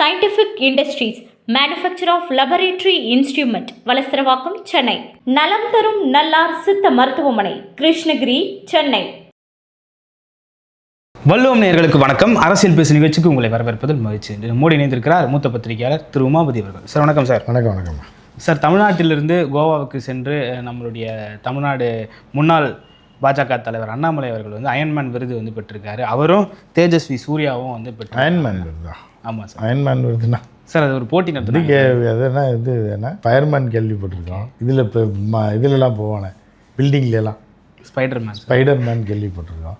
Scientific industries manufacture of laboratory instrument Valasaravakkam Chennai. நலம் தரும் நல்லார் சித்த மருத்துவமனை கிருஷ்ணகிரி சென்னை. வள்ளுவம் நேயர்களுக்கு வணக்கம். அரசியல் பேசு நிகழ்ச்சிக்கு உங்களை வரவேற்பதில் மகிழ்ச்சி. மோடி இணைந்திருக்கிறார் மூத்த பத்திரிகையாளர் திரு உமாபதி அவர்கள். சார் வணக்கம் சார். வணக்கம் வணக்கம். சார் தமிழ்நாட்டிலிருந்து கோவாவுக்கு சென்று நம்மளுடைய தமிழ்நாடு முன்னாள் பாஜக தலைவர் அண்ணாமலை அவர்கள் வந்து அயன்மேன் விருது வந்து பெற்றிருக்காரு. அவரும் தேஜஸ்வி சூர்யாவும் வந்து பெற்று அயன்மேன் விருதா? ஆமாம் சார். அயன்மேன் விருதுனா சார் அது ஒரு போட்டி அது என்ன இது என்ன? ஃபயர்மேன் கேள்விப்பட்டிருக்கோம். இதில் இப்போ இதுலலாம் போவானே. பில்டிங்லலாம் ஸ்பைடர் மேன் ஸ்பைடர் மேன் கேள்விப்பட்டிருக்கோம்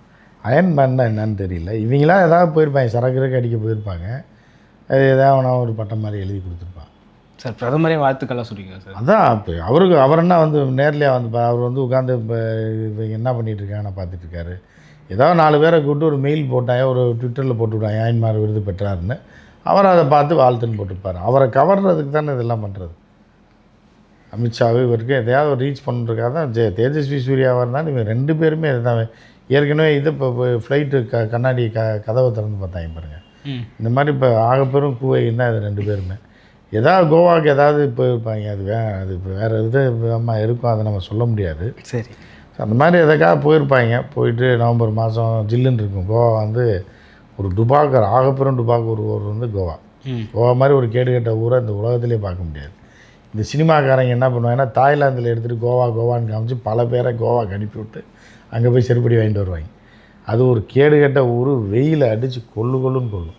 அயன்மேன்னா என்னன்னு தெரியல. இவங்களாம் ஏதாவது போயிருப்பாங்க. சரக்கு இறக்கு அடிக்க போயிருப்பாங்க. அது ஏதாவது அவனா ஒரு பட்டம் மாதிரி எழுதி கொடுத்துருப்பான். சார் பிரதமரே வாழ்த்துக்கள்லாம் சொல்லியிருக்காரு சார்? அதான் இப்போ அவருக்கு அவர் என்ன வந்து நேர்லையாக வந்து அவர் வந்து உட்காந்து இப்போ என்ன பண்ணிட்டு இருக்காங்கன்னு பார்த்துட்டு இருக்காரு. ஏதாவது நாலு பேரை கூப்பிட்டு ஒரு மெயில் போட்டாங்க ஒரு ட்விட்டரில் போட்டு விட்டாங்க அயன்மார் விருது பெற்றாருன்னு அவர் அதை பார்த்து வாழ்த்துன்னு போட்டிருப்பார் அவரை கவர்றதுக்கு தானே இதெல்லாம் பண்ணுறது அமித்ஷாவு இவருக்கு எதையாவது ஒரு ரீச் பண்ணுறதுக்காக தான் ஜெ தேஜஸ்வி சூர்யாவாக இருந்தாலும் இவங்க ரெண்டு பேருமே இதுதான். ஏற்கனவே இது இப்போ ஃப்ளைட்டு க கண்ணாடி க கதவை திறந்து பார்த்தாங்க பாருங்கள் இந்த மாதிரி இப்போ ஆகப்பெரும் கூவைன்னா இது ரெண்டு பேருமே? ஏதாவது கோவாக்கு ஏதாவது போயிருப்பாங்க. அது வே அது இப்போ வேறு இது அம்மா இருக்கும். அதை நம்ம சொல்ல முடியாது. சரி. அந்த மாதிரி எதுக்காக போயிருப்பாங்க? போயிட்டு நவம்பர் மாதம் ஜில்லுன்னு இருக்கும். கோவா வந்து ஒரு டுபாக்கர் ஆகப்பெரும் டுபாக்கூர் ஊர் வந்து கோவா. கோவா மாதிரி ஒரு கேடுகட்ட ஊரை இந்த உலகத்திலே பார்க்க முடியாது. இந்த சினிமாக்காரங்க என்ன பண்ணுவாங்கன்னா தாய்லாந்தில் எடுத்துகிட்டு கோவா கோவான்னு காமிச்சு பல பேரை கோவாக்கு அனுப்பி விட்டு அங்கே போய் செருப்படி வாங்கிட்டு வருவாங்க. அது ஒரு கேடுகட்ட ஊர் வெயிலை அடித்து கொள்ளு கொள்ளுன்னு கொள்ளும்.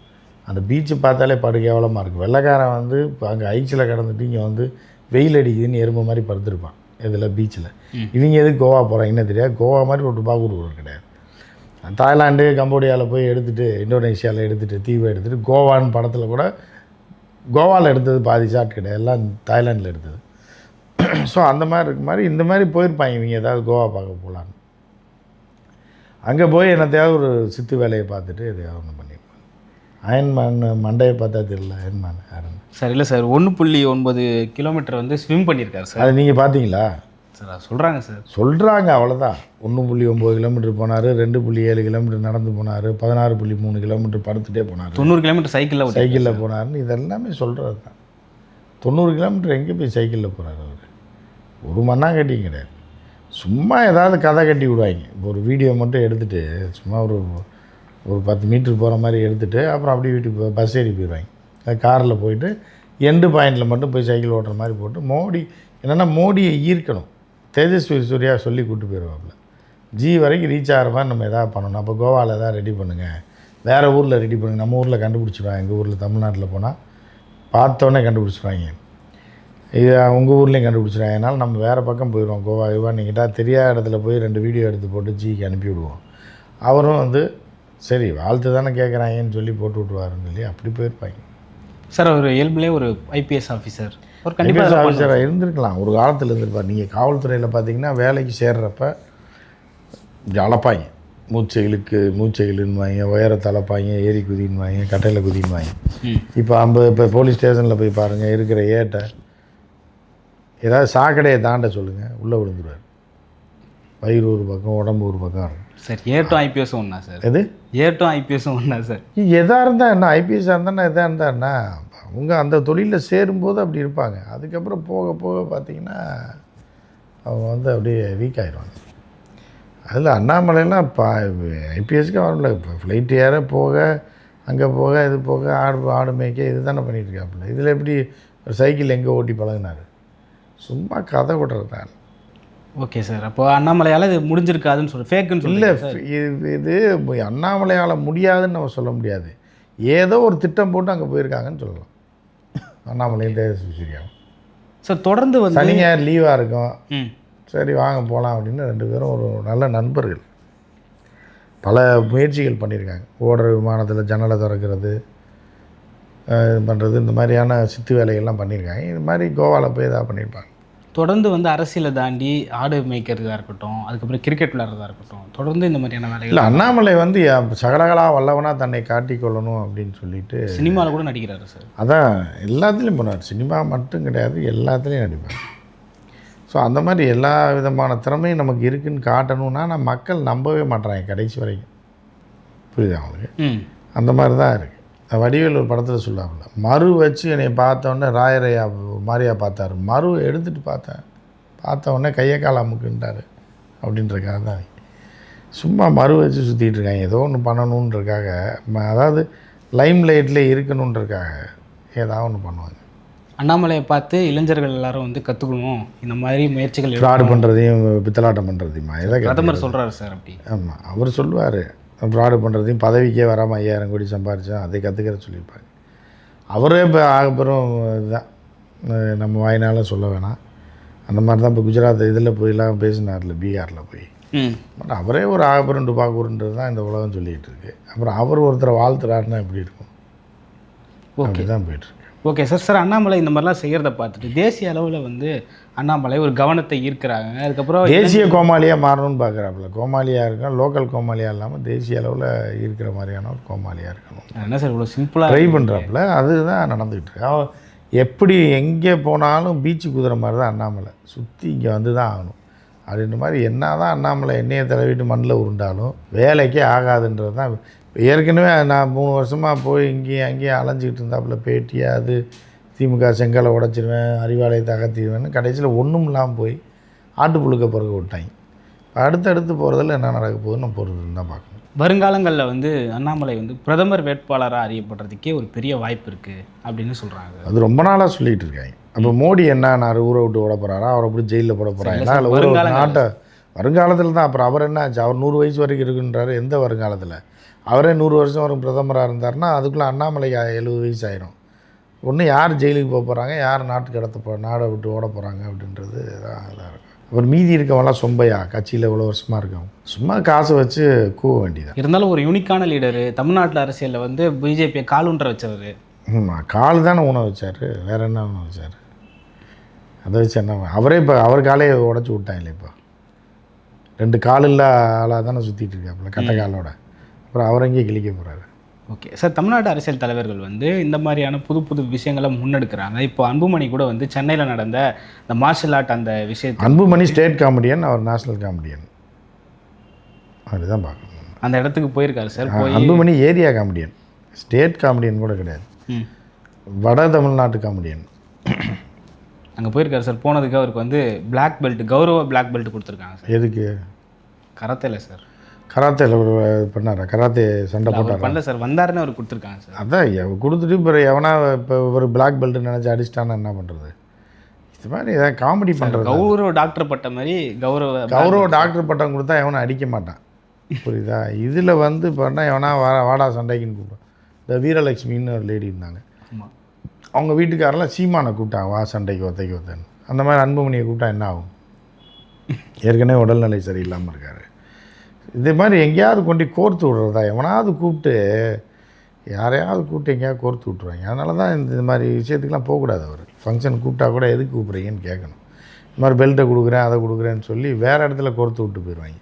அந்த பீச்சு பார்த்தாலே படு கேவலமாக இருக்கும் வெள்ளைக்காரன் வந்து இப்போ அங்கே ஐஸில் கிடந்துட்டு இங்கே வந்து வெயில் அடிக்குதுன்னு எறும்பு மாதிரி படுத்துருப்பான். இதில் பீச்சில். இவங்க எதுக்கு கோவா போகிறாங்கன்னு தெரியாது கோவா மாதிரி ஒரு டுபாக்கூர் ஊர் கிடையாது. தாய்லாந்து கம்போடியாவில் போய் எடுத்துகிட்டு இந்தோனேஷியாவில் எடுத்துகிட்டு தீவை எடுத்துகிட்டு கோவான்னு படத்தில் கூட கோவாவில் எடுத்தது பாதி ஷாட் கிடையாது. எல்லாம் தாய்லாண்டில் எடுத்தது. ஸோ அந்த மாதிரி இருக்க மாதிரி இந்த மாதிரி போயிருப்பாங்க இவங்க ஏதாவது கோவா பார்க்க போகலான்னு அங்கே போய் என்னத்தையாவது ஒரு சித்து வேலையை பார்த்துட்டு எதையாவது ஒன்று பண்ணியிருப்பாங்க அயன்மேன் மண்டையை பார்த்தா தெரியல அயன்மேன் யாருன்னு சார் இல்லை சார் ஒன்று புள்ளி ஒன்பது கிலோமீட்டர் வந்து ஸ்விம் பண்ணியிருக்காரு சார். அதை நீங்கள் பார்த்தீங்களா? சார் சொல்கிறாங்க சார். சொல்கிறாங்க அவ்வளோதான் ஒன்று புள்ளி ஒம்பது கிலோமீட்டர் போனார் ரெண்டு புள்ளி ஏழு கிலோமீட்டர் நடந்து போனார் பதினாறு புள்ளி மூணு கிலோமீட்டர் படுத்துட்டே போனார். தொண்ணூறு கிலோமீட்டர் சைக்கிளில் சைக்கிளில் போனாருன்னு இதெல்லாமே சொல்கிறது தான் தொண்ணூறு கிலோமீட்டர் எங்கே போய் சைக்கிளில் போகிறார் அவர்? ஒரு மண்ணாங்கட்டியும் கிடையாது. சும்மா ஏதாவது கதை கட்டி விடுவாங்க. இப்போ ஒரு வீடியோ மட்டும் எடுத்துகிட்டு சும்மா ஒரு ஒரு பத்து மீட்ரு போகிற மாதிரி எடுத்துகிட்டு அப்புறம் அப்படியே வீட்டுக்கு பஸ் ஏறி போயிடுவாங்க காரில் போயிட்டு எண்டு பாயிண்டில் மட்டும் போய் சைக்கிள் ஓட்டுற மாதிரி போட்டு மோடி என்னென்னா மோடியை ஈர்க்கணும். தேஜஸ்வி சூர்யா சொல்லி கூப்பிட்டு போயிடுவாப்புல ஜி வரைக்கும் ரீச் ஆகிற மாதிரி நம்ம எதாவது பண்ணணும். அப்போ கோவாவில் எதாவது ரெடி பண்ணுங்கள் வேறு ஊரில் ரெடி பண்ணுங்கள் நம்ம ஊரில் கண்டுபிடிச்சிடுவாங்க எங்கள் ஊரில் தமிழ்நாட்டில் போனால் பார்த்தோன்னே கண்டுபிடிச்சிடுவாங்க இது உங்கள் ஊர்லேயும் கண்டுபிடிச்சிடுவாங்க அதனால் நம்ம வேறு பக்கம் போயிடுவோம் கோவா இவா நீங்கள் தெரியாத இடத்துல போய் ரெண்டு வீடியோ எடுத்து போட்டு ஜிக்கு அனுப்பி விடுவோம் அவரும் வந்து சரி வாழ்த்து தானே கேட்குறாங்கன்னு சொல்லி போட்டு விட்ருவாருன்னு சொல்லி அப்படி போயிருப்பாங்க. சார் அவர் இயல்புலே ஒரு ஐபிஎஸ் ஆஃபீஸர் ஒரு ஐபிஎஸ் ஆஃபீஸராக இருந்திருக்கலாம். ஒரு காலத்தில் இருந்திருப்பார். நீங்கள் காவல்துறையில் பார்த்தீங்கன்னா வேலைக்கு சேர்றப்ப அளப்பாங்க மூச்சை இழுக்கு மூச்சை இழுன்னுவாங்க உயரத்தை அளப்பாங்க ஏறி குதின்னுவாங்க கட்டையில் குதின்னுவாங்க. ம். இப்போ ஐம்பது இப்போ போலீஸ் ஸ்டேஷனில் போய் பாருங்கள் இருக்கிற ஏட்டை. ஏதாவது சாக்கடையை தாண்ட சொல்லுங்கள் உள்ளே விழுந்துருவார். வயிறு ஒரு பக்கம் உடம்பு ஒரு பக்கம் இருக்கும். சார் ஏட்டும் ஐபிஎஸும் ஒன்றா சார்? எது? ஏட்டும் ஐபிஎஸும் ஒன்றா சார்? எதாக இருந்தால் என்ன? ஐபிஎஸ்ஸாக இருந்தால் எதாக இருந்தால் என்ன? அவங்க அந்த தொழிலில் சேரும்போது அப்படி இருப்பாங்க. அதுக்கப்புறம் போக போக பார்த்தீங்கன்னா அவங்க வந்து அப்படியே வீக் ஆயிடுவாங்க. அதில் அண்ணாமலைலாம் இப்போ ஐபிஎஸ்க்கு வரல இப்போ ஃப்ளைட் ஏற போக அங்கே போக இது போக ஆடு ஆடு மேய்க்க இது தானே பண்ணிட்டு இருக்காப்புல. இதில் எப்படி ஒரு சைக்கிள் எங்கே ஓட்டி பழகினாரு? சும்மா கதை விடுறதுனால ஓகே சார். அப்போ அண்ணாமலையால் இது முடிஞ்சிருக்காதுன்னு சொல்லி ஃபேக்குன்னு இல்லை சொல்லி இது இது அண்ணாமலையால் முடியாதுன்னு நம்ம சொல்ல முடியாது. ஏதோ ஒரு திட்டம் போட்டு அங்கே போயிருக்காங்கன்னு சொல்லலாம். அண்ணாமலையும் தேஜஸ்வி சூர்யாவும் சார் தொடர்ந்து வந்து சனி ஞாயிறு லீவாக இருக்கும். சரி வாங்க போகலாம் அப்படின்னு ரெண்டு பேரும் ஒரு நல்ல நண்பர்கள். பல முயற்சிகள் பண்ணியிருக்காங்க. ஓடுற விமானத்தில் ஜன்னலை திறக்கிறது இது பண்ணுறது இந்த மாதிரியான சித்து வேலைகள்லாம் பண்ணியிருக்காங்க. இது மாதிரி கோவாவில் போய் இதாக பண்ணியிருப்பாங்க. தொடர்ந்து வந்து அரசியலை தாண்டி ஆடு மேய்க்கிறதா இருக்கட்டும் அதுக்கப்புறம் கிரிக்கெட் விளையாடுறதா இருக்கட்டும் தொடர்ந்து இந்த மாதிரியான வேலைகள் இல்லை அண்ணாமலை வந்து சகலகலா வல்லவனாக தன்னை காட்டிக்கொள்ளணும் அப்படின்னு சொல்லிட்டு சினிமாவில் கூட நடிக்கிறாரு சார். அதான் எல்லாத்துலேயும் பண்ணுவார். சினிமா மட்டும் கிடையாது எல்லாத்துலேயும் நடிப்பார். ஸோ அந்த மாதிரி எல்லா விதமான திறமையும் நமக்கு இருக்குன்னு காட்டணும்னா நம்ம மக்கள் நம்பவே மாட்றாங்க கடைசி வரைக்கும். புரியுதா அவங்களுக்கு அந்த மாதிரி தான் இருக்குது வடிவேல் ஒரு படத்தில் சொல்லாமல மறு வச்சு என்னை பார்த்தோன்னே ராயரையா மாதிரியா பார்த்தாரு. மறு எடுத்துகிட்டு பார்த்தேன். பார்த்த உடனே கையை கால அமுக்குன்ட்டாரு. அப்படின்றக்காக தான் சும்மா மறு வச்சு சுற்றிட்டு இருக்காங்க ஏதோ ஒன்று பண்ணணுன்றக்காக அதாவது லைம் லைட்டில் இருக்கணுன்றக்காக ஏதாவது ஒன்று பண்ணுவாங்க. அண்ணாமலையை பார்த்து இளைஞர்கள் எல்லாரும் வந்து கற்றுக்கணும் இந்த மாதிரி முயற்சிகள் ஃப்ராடு பண்ணுறதையும் பித்தலாட்டம் பண்ணுறதையுமா எதை பிரதமர் சொல்கிறாரு சார் அப்படி. ஆமாம் அவர் சொல்லுவார். ஃப்ராடு பண்ணுறதையும் பதவிக்கே வராமல் ஐயாயிரம் கோடி சம்பாரிச்சா அதை கற்றுக்கிற சொல்லியிருப்பாங்க அவரே இப்போ ஆகப்பெரும் இதுதான் நம்ம வாயினால சொல்ல வேணாம். அந்த மாதிரி தான் இப்போ குஜராத் இதில் போயெல்லாம் பேசினார்ல பீகாரில் போய். பட் அவரே ஒரு ஆகப்பெரும் டுபாக்கூருன்றது தான் இந்த உலகம் சொல்லிகிட்டு இருக்கு. அப்புறம் அவர் ஒருத்தரை வாழ்த்துறாருன்னா எப்படி இருக்கும்? ஓகே. தான் போயிட்டுருக்கு. Okay sir. சார் அண்ணாமலை இந்த மாதிரிலாம் செய்கிறத பார்த்துட்டு தேசிய அளவில் வந்து அண்ணாமலை ஒரு கவனத்தை ஈர்க்கிறாங்க. அதுக்கப்புறம் தேசிய கோமாளியாக மாறணும்னு பார்க்குறாப்புல. கோமாளியாக இருக்கணும் லோக்கல் கோமாளியாக இல்லாமல் தேசிய அளவில் இருக்கிற மாதிரியான ஒரு கோமாளியாக இருக்கணும். என்ன சார் இவ்வளோ சிம்பிளாக ட்ரை பண்ணுறாப்புல அதுதான் நடந்துகிட்டு இருக்கு. எப்படி எங்கே போனாலும் பீச்சு குதிரை மாதிரி தான் அண்ணாமலை. சுற்றி இங்கே வந்து தான் ஆகணும். அப்படின்ற மாதிரி என்ன தான் அண்ணாமலை எண்ணெயை தடவிட்டு மண்ணில் உருண்டாலும் வேலைக்கே ஆகாதுன்றது தான் ஏற்கனவே நான் மூணு வருஷமாக போய் இங்கேயும் அங்கேயும் அலைஞ்சிக்கிட்டு இருந்தாப்புல பேட்டி அது திமுக செங்கலை உடைச்சிருவேன் அறிவாலயத்தை அகற்றிடுவேன்னு கடைசியில் ஒன்றும் இல்லாமல் போய் ஆட்டு புழுக்க பிறகு விட்டாங்க. அடுத்தடுத்து போகிறதுல என்ன நடக்க போகுதுன்னு போகிறதுன்னு தான் பார்க்கணும். வருங்காலங்களில் வந்து அண்ணாமலை வந்து பிரதமர் வேட்பாளராக அறியப்படுறதுக்கே ஒரு பெரிய வாய்ப்பு இருக்குது அப்படின்னு சொல்கிறாங்க அது ரொம்ப நாளாக சொல்லிட்டு இருக்காங்க. அப்போ மோடி என்ன நான் ஊரை விட்டு ஓட போகிறாரா அவரை அப்படி ஜெயிலில் போட போகிறாங்க சார், இல்லை ஒரு. நாட்டை வருங்காலத்தில் தான் அப்புறம் அவர் என்ன ஆச்சு? அவர் நூறு வயசு வரைக்கும் இருக்குன்றாரு. எந்த வருங்காலத்தில்? அவரே நூறு வருஷம் வரும் பிரதமராக இருந்தாருன்னா அதுக்குள்ளே அண்ணாமலைக்கு எழுபது வயசு ஆயிரும். ஒன்று யார் ஜெயிலுக்கு போக போகிறாங்க யார் நாட்டுக்கு கடத்த போ நாடை விட்டு ஓட போகிறாங்க அப்படின்றது தான் இதாக இருக்கும் அப்புறம் மீதி இருக்கவங்களாம் சொம்பையா கட்சியில் இவ்வளோ வருஷமாக இருக்கவங்க. சும்மா காசை வச்சு கூவ வேண்டியதான் இருந்தாலும் ஒரு யூனிக்கான லீடரு தமிழ்நாட்டில் அரசியலில் வந்து பிஜேபியை காலுன்ற வச்சவர். ஆமாம் கால் தானே உணவு வச்சார் வேற என்ன உணவு வச்சார்? அதை வச்சு என்ன அவரே இப்போ அவர் காலே உடச்சி விட்டாங்களே இப்போ? ரெண்டு கால் இல்ல ஆளாக தானே சுற்றிட்டு இருக்காப்புல கட்ட காலோட. அப்புறம் அவர் எங்கேயே கிழிக்க போகிறாரு ஓகே. சார் தமிழ்நாடு அரசியல் தலைவர்கள் வந்து இந்த மாதிரியான புது புது விஷயங்களை முன்னெடுக்கிறாங்க. இப்போ அன்புமணி கூட வந்து சென்னையில் நடந்த இந்த மார்ஷல் ஆர்ட் அந்த விஷயத்தை அன்புமணி ஸ்டேட் காமெடியன் அவர் நேஷனல் காமெடியன் அப்படிதான் பார்க்கணும். அந்த இடத்துக்கு போயிருக்காரு சார். போய் Anbumani area comedian state comedian கூட கிடையாது. வட தமிழ்நாட்டு காமெடியன் அங்கே போயிருக்காரு சார். போனதுக்கு அவருக்கு வந்து Black பெல்ட் கௌரவ Black பெல்ட் கொடுத்துருக்காங்க சார். எதுக்கு? கராத்தேல சார். கராத்தேல பண்ணாரா? கராத்தே சண்டை போட்டாரா? பண்ணல சார். வந்தாருன்னு அவர் கொடுத்துருக்காங்க சார். அதான் கொடுத்துட்டு இப்போ எவனா இப்போ ஒரு பிளாக் பெல்ட் நினச்சி அடிச்சிட்டான்னா என்ன பண்ணுறது இது மாதிரி ஏதாவது காமெடி பண்ணுறது கௌரவ டாக்டர் பட்ட மாதிரி கௌரவ கௌரவ டாக்டர் பட்டம் கொடுத்தா எவனும் அடிக்க மாட்டான். புரியுதா? இதில் வந்து பண்ணால் எவனா வா வாடா சண்டைக்குன்னு கூப்பிடும் இந்த வீரலட்சுமின்னு ஒரு லேடி இருந்தாங்க. அவங்க வீட்டுக்காரெல்லாம் சீமானை கூப்பிட்டாங்க வா சண்டைக்கு ஒத்தைக்கு ஒத்தன்னு. அந்த மாதிரி அன்புமணியை கூப்பிட்டா என்ன ஆகும்? ஏற்கனவே உடல்நிலை சரியில்லாமல் இருக்காரு. இதே மாதிரி எங்கேயாவது கொண்டு கோர்த்து விடுறதா? எவனாவது கூப்பிட்டு யாரையாவது கூப்பிட்டு எங்கேயாவது கோர்த்து விட்ருவாங்க அதனால தான் இந்த மாதிரி விஷயத்துக்கெலாம் போகக்கூடாது அவர். ஃபங்க்ஷன் கூப்பிட்டா கூட எதுக்கு கூப்பிட்றீங்கன்னு கேட்கணும். இந்த மாதிரி பெல்ட்டை கொடுக்குறேன் அதை கொடுக்குறேன்னு சொல்லி வேறு இடத்துல கோர்த்து விட்டு போயிடுவாங்க.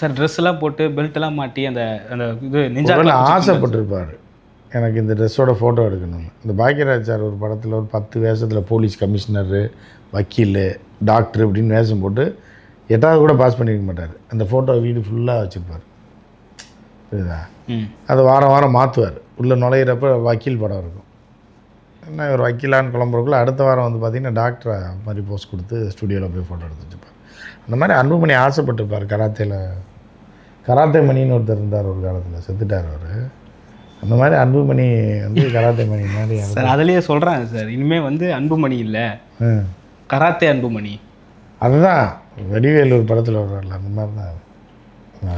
சார் ட்ரெஸ் எல்லாம் போட்டு பெல்ட் எல்லாம் மாட்டி அந்த அந்த இது நெஞ்சா ஒருவேளை ஆசைப்பட்டிருப்பார். எனக்கு இந்த ட்ரெஸ்ஸோட ஃபோட்டோ எடுக்கணும்னு. இந்த பாக்கியராஜ் சார் ஒரு படத்தில் ஒரு பத்து வேஷத்தில் போலீஸ் கமிஷனரு வக்கீல் டாக்டர் இப்படின்னு வேஷம் போட்டு எட்டாவது கூட பாஸ் பண்ணியிருக்க மாட்டார். அந்த ஃபோட்டோ வீடு ஃபுல்லாக வச்சுருப்பார். புரியுதா? அதை வாரம் வாரம் மாற்றுவார் உள்ளே நுழையிறப்ப வக்கீல் படம் இருக்கும். என்ன ஒரு வக்கீலான்னு குழம்புறக்குள்ள அடுத்த வாரம் வந்து பார்த்திங்கன்னா டாக்டரை மாதிரி போஸ்ட் கொடுத்து ஸ்டுடியோவில் போய் ஃபோட்டோ எடுத்து வச்சுப்பார் அந்த மாதிரி அன்புமணி ஆசைப்பட்டிருப்பார் கராத்தேல. கராத்தே மணின்னு ஒருத்தர் இருந்தார் ஒரு காலத்தில் செத்துட்டார் அவர். அந்த மாதிரி அன்புமணி வந்து கராத்தே மணி மாதிரி சார் அதுலயே சொல்றாங்க சார். இனிமே வந்து அன்புமணி இல்ல. ம். கராத்தே அன்புமணி. அதுதான். வடிவேலூர் படத்தில் வர்றாருல அந்த மாதிரி தான்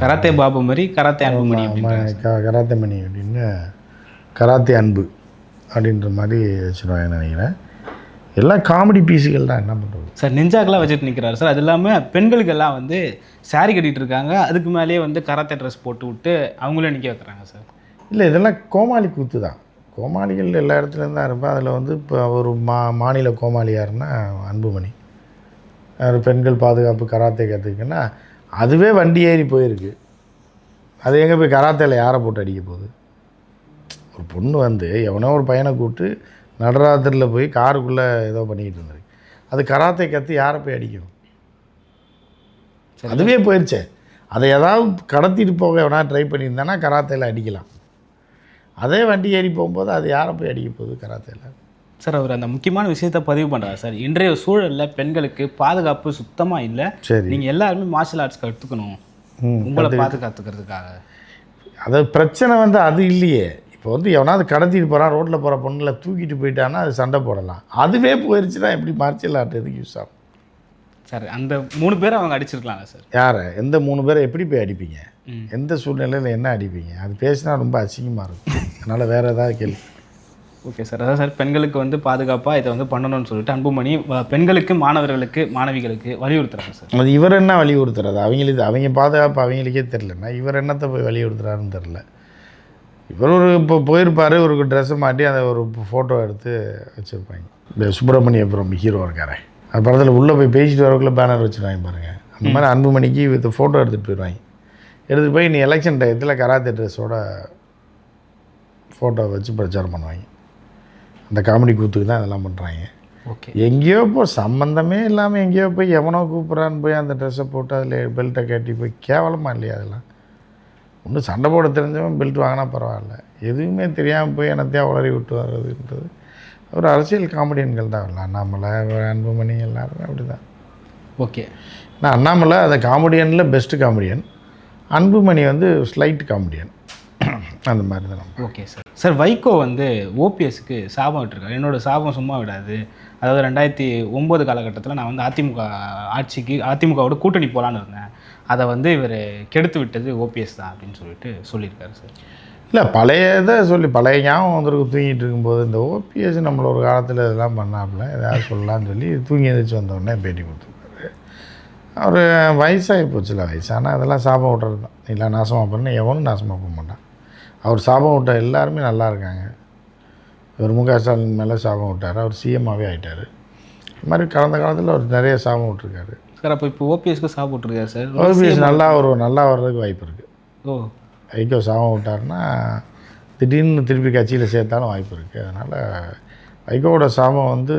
கராத்தே பாபு மாதிரி கராத்தே அன்புமணி கராத்தே மணி அப்படின்னு கராத்தே அன்பு அப்படின்ற மாதிரி வச்சுருவாங்கன்னு நினைக்கிறேன். எல்லாம் காமெடி பீஸுகள் தான் என்ன பண்ணுறது சார் நெஞ்சாக்கெல்லாம் வச்சுட்டு நிற்கிறாரு சார் அது இல்லாமல் பெண்களுக்கெல்லாம் வந்து saree கட்டிட்டு இருக்காங்க. அதுக்கு மேலேயே வந்து கராத்தே ட்ரெஸ் போட்டு விட்டு அவங்களே நிற்க வைக்கிறாங்க சார். இல்லை இதெல்லாம் கோமாளி கூத்து தான். கோமாளிகள் எல்லா இடத்துலையும் தான் இருப்பேன். அதில் வந்து இப்போ ஒரு மா மாநில கோமாளி யாருன்னா அன்புமணி. பெண்கள் பாதுகாப்பு கராத்தே கற்றுக்குன்னா அதுவே வண்டி ஏறி போயிருக்கு. அது எங்கே போய் கராத்தேல யாரை போட்டு அடிக்க போகுது? ஒரு பொண்ணு வந்து எவனோ ஒரு பையனை கூப்பிட்டு நடராத்திரியில் போய் காருக்குள்ளே ஏதோ பண்ணிக்கிட்டு இருந்திருக்கு. அது கராத்தே கற்று யாரை போய் அடிக்கும்? அதுவே போயிடுச்சே அதை ஏதாவது கடத்திட்டு போக எவனா ட்ரை பண்ணியிருந்தானா கராத்தேல அடிக்கலாம். அதே வண்டி ஏறி போகும்போது அது யாரை போய் அடிக்க போகுது கராத்தேல? சார் அவர் அந்த முக்கியமான விஷயத்த பதிவு பண்ணுறாரு சார். இன்றைய சூழலில் பெண்களுக்கு பாதுகாப்பு சுத்தமாக இல்லை. சரி. நீங்கள் எல்லாருமே மார்ஷல் ஆர்ட்ஸ் கற்றுக்கணும் உங்களை பாதுகாத்துக்கிறதுக்காக. அதாவது பிரச்சனை வந்து அது இல்லையே. இப்போ வந்து எவனாவது கடத்திட்டு போகிறான் ரோட்டில் போகிற பொண்ணுல தூக்கிட்டு போயிட்டான்னா அது சண்டை போடலாம். அதுவே போயிடுச்சுன்னா எப்படி மார்ஷியல் ஆர்ட் எதுக்கு யூஸ் ஆகும்? சார் அந்த மூணு பேரை அவங்க அடிச்சிருக்கலாம்ல சார். யாரை? எந்த மூணு பேரை எப்படி போய் அடிப்பீங்க. எந்த சூழ்நிலையில் என்ன அடிப்பீங்க? அது பேசினா ரொம்ப அசிங்கமாக இருக்கும். அதனால் வேறு ஏதாவது கேள்வி. ஓகே சார் அதான் சார் பெண்களுக்கு வந்து பாதுகாப்பாக இதை வந்து பண்ணணும்னு சொல்லிட்டு அன்புமணி பெண்களுக்கு மாணவர்களுக்கு மாணவிகளுக்கு வலியுறுத்துறாங்க சார் அது இவர் என்ன வலியுறுத்துறது அவங்களுக்கு அவங்க பாதுகாப்பு அவங்களுக்கே தெரிலன்னா இவர் என்னத்தை போய் வலியுறுத்துறாருன்னு தெரில இவர் ஒரு இப்போ போயிருப்பார் ஒரு ட்ரெஸ்ஸை மாட்டி அதை ஒரு ஃபோட்டோ எடுத்து வச்சுருப்பாங்க. இந்த சுப்பிரமணியபுரம் ஹீரோ இருக்காரே. அது படத்தில் உள்ளே போய் பேசிட்டு வரக்குள்ளே பேனர் வச்சுருவாங்க பாருங்கள் அந்த மாதிரி அன்புமணிக்கு வித் ஃபோட்டோ எடுத்துகிட்டு போயிடுவாங்க எடுத்துகிட்டு போய் நீ எலெக்ஷன் டயத்தில் கராத்தே ட்ரெஸ்ஸோட ஃபோட்டோ வச்சு பிரச்சாரம் பண்ணுவாங்க. அந்த காமெடி கூத்துக்கு தான் இதெல்லாம் பண்ணுறாங்க ஓகே. எங்கேயோ போ சம்மந்தமே இல்லாமல் எங்கேயோ போய் எவனோ கூப்பிட்றான்னு போய் அந்த ட்ரெஸ்ஸை போட்டு அதில் பெல்ட்டை கட்டி போய் கேவலமாக இல்லையா அதெல்லாம்? ஒன்றும் சண்டை போட தெரிஞ்சவன் பெல்ட் வாங்கினா பரவாயில்ல. எதுவுமே தெரியாமல் போய் என்னத்தையா உளறி விட்டு வர்றதுன்றது. ஒரு அரசியல் காமெடியன்கள் தான் இல்லை அண்ணாமலை அன்புமணி எல்லாருமே அப்படி தான் ஓகே. நான் அண்ணாமலை அந்த காமெடியனில் பெஸ்ட்டு காமெடியன் அன்புமணி வந்து ஸ்லைட் காமெடியன் அந்த மாதிரி தான். ஓகே சார் சார் வைகோ வந்து ஓபிஎஸ்க்கு சாபம் விட்டுருக்காரு. என்னோட சாபம் சும்மா விடாது. அதாவது ரெண்டாயிரத்தி ஒம்பது காலகட்டத்தில் நான் வந்து அதிமுக ஆட்சிக்கு அதிமுகவோட கூட்டணி போகலான்னு இருந்தேன். அதை வந்து இவர் கெடுத்து விட்டது ஓபிஎஸ் தான் அப்படின்னு சொல்லிட்டு சொல்லியிருக்காரு சார் இல்லை பழைய இதை சொல்லி பழைய ஞாபகம் வந்துருக்கு. தூங்கிட்டு இருக்கும்போது இந்த ஓபிஎஸ் நம்மள ஒரு காலத்தில் இதெல்லாம் பண்ணாப்புல. ஏதாவது சொல்லலாம்னு சொல்லி தூங்கி எழுந்திரிச்சு வந்தோடனே பேட்டி கொடுத்துருக்காரு. அவர் வயசாகி போச்சுல வயசானா அதெல்லாம் சாபம் விட்றது தான். இல்லை நாசமாக பண்ண எவனும் நாசமாக போக மாட்டான். அவர் சாபம் விட்ட எல்லாருமே நல்லா இருக்காங்க. இவர் மு க ஸ்டாலின் மேலே சாபம் விட்டார். அவர் சிஎம்மாகவே ஆயிட்டார். இது மாதிரி கடந்த காலத்தில் அவர் நிறைய சாபம் விட்டுருக்காரு. சார் அப்போ இப்போ ஓபிஎஸ்க்கு சாபம் விட்டுருக்காரு சார். ஓபிஎஸ் நல்லா ஒரு நல்லா வர்றதுக்கு வாய்ப்பு இருக்குது ஓ. வைகோ சாபம் விட்டார்னா திடீர்னு திருப்பி கட்சியில் சேர்த்தாலும் வாய்ப்பு இருக்குது அதனால் வைகோவோட சாபம் வந்து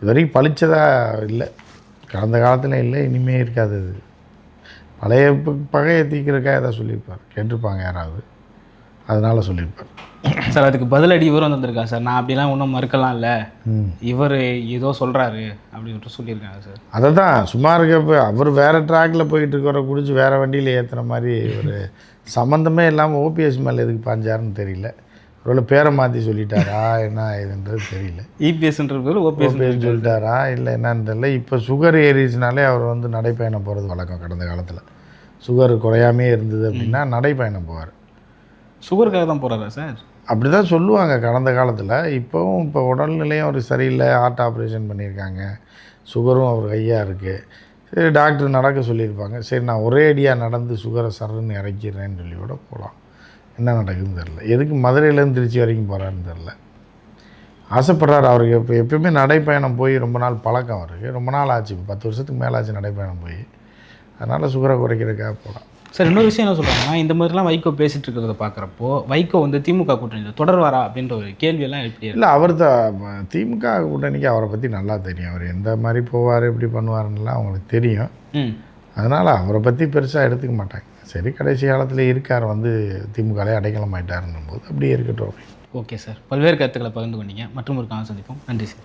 இது வரைக்கும் பளிச்சதாக இல்லை. கடந்த காலத்தில் இல்லை இனிமே இருக்காது அது. பழைய பகையை தீக்கிறக்காக ஏதாவது சொல்லியிருப்பார். கேட்டிருப்பாங்க யாராவது. அதனால் சொல்லியிருப்பார். சார் அதுக்கு பதிலடி இவரும் வந்திருக்காரு சார்? நான் அப்படிலாம் ஒன்றும் மறுக்கலாம் இல்லை. இவர் ஏதோ சொல்கிறாரு அப்படின்னு சொல்லியிருக்காங்க சார். அதை தான் சும்மா இருக்கப்ப அவர் வேறு ட்ராக்கில் போயிட்டு இருக்கிற குடிச்சு வேறு வண்டியில் ஏற்றுன மாதிரி ஒரு சம்மந்தமே இல்லாமல் ஓபிஎஸ் மேலே எதுக்கு பாஞ்சாருன்னு தெரியல. ஒருவேளை பேரை மாற்றி சொல்லிட்டாரா என்ன இதுன்றது தெரியல. இபிஎஸ்ன்ற பேர் ஓபிஎஸ் சொல்லிட்டாரா. இல்லை என்னன்னு தெரியல. இப்போ சுகர் ஏறிச்சுனாலே அவர் வந்து நடைப்பயணம் போகிறது வழக்கம் கடந்த காலத்தில். சுகர் குறையாமே இருந்தது அப்படின்னா நடைப்பயணம் போவார். சுகருக்காக தான் போகிறாரா சார்? அப்படி தான் சொல்லுவாங்க கடந்த காலத்தில். இப்போவும் இப்போ உடல்நிலையும் அவர் சரியில்லை ஹார்ட் ஆப்ரேஷன் பண்ணியிருக்காங்க. சுகரும் அவர் கையாக இருக்குது சரி டாக்டர் நடக்க சொல்லியிருப்பாங்க. சரி நான் ஒரே அடியாக நடந்து சுகரை சரன்னு இறக்கிறேன்னு சொல்லி கூட போகலாம் என்ன நடக்குதுன்னு தெரில எதுக்கு மதுரையிலேருந்து திருச்சி வரைக்கும் போகிறாருன்னு தெரில ஆசைப்படுறாரு அவருக்கு இப்போ எப்பயுமே நடைப்பயணம் போய் ரொம்ப நாள் பழக்கம் அவருக்கு. ரொம்ப நாள் ஆச்சு. இப்போ பத்து வருஷத்துக்கு மேலே ஆச்சு நடைப்பயணம் போய். அதனால் சுகரை குறைக்கிறதுக்காக போகலாம் சார் இன்னொரு விஷயம் என்ன சொல்கிறாங்கன்னா இந்த மாதிரிலாம் வைகோ பேசிட்டு இருக்கிறத பார்க்குறப்போ வைகோ வந்து திமுக கூட்டணியில் தொடர்வாரா அப்படின்ற ஒரு கேள்வியெல்லாம் எப்படி இல்லை அவர் தான் திமுக கூட்டணிக்கு அவரை பற்றி நல்லா தெரியும். அவர் எந்த மாதிரி போவார் எப்படி பண்ணுவாருன்னுலாம் அவங்களுக்கு தெரியும். அதனால் அவரை பற்றி பெருசாக எடுத்துக்க மாட்டாங்க. சரி கடைசி காலத்தில் இருக்கார் வந்து திமுகவே அடைக்கலம் ஆகிட்டாருன்னும் போது அப்படியே இருக்கட்டும். Okay sir. பல்வேறு கருத்துக்களை பகிர்ந்து கொண்டீங்க. மற்றும் ஒரு காலம் சந்திப்போம். நன்றி சார்.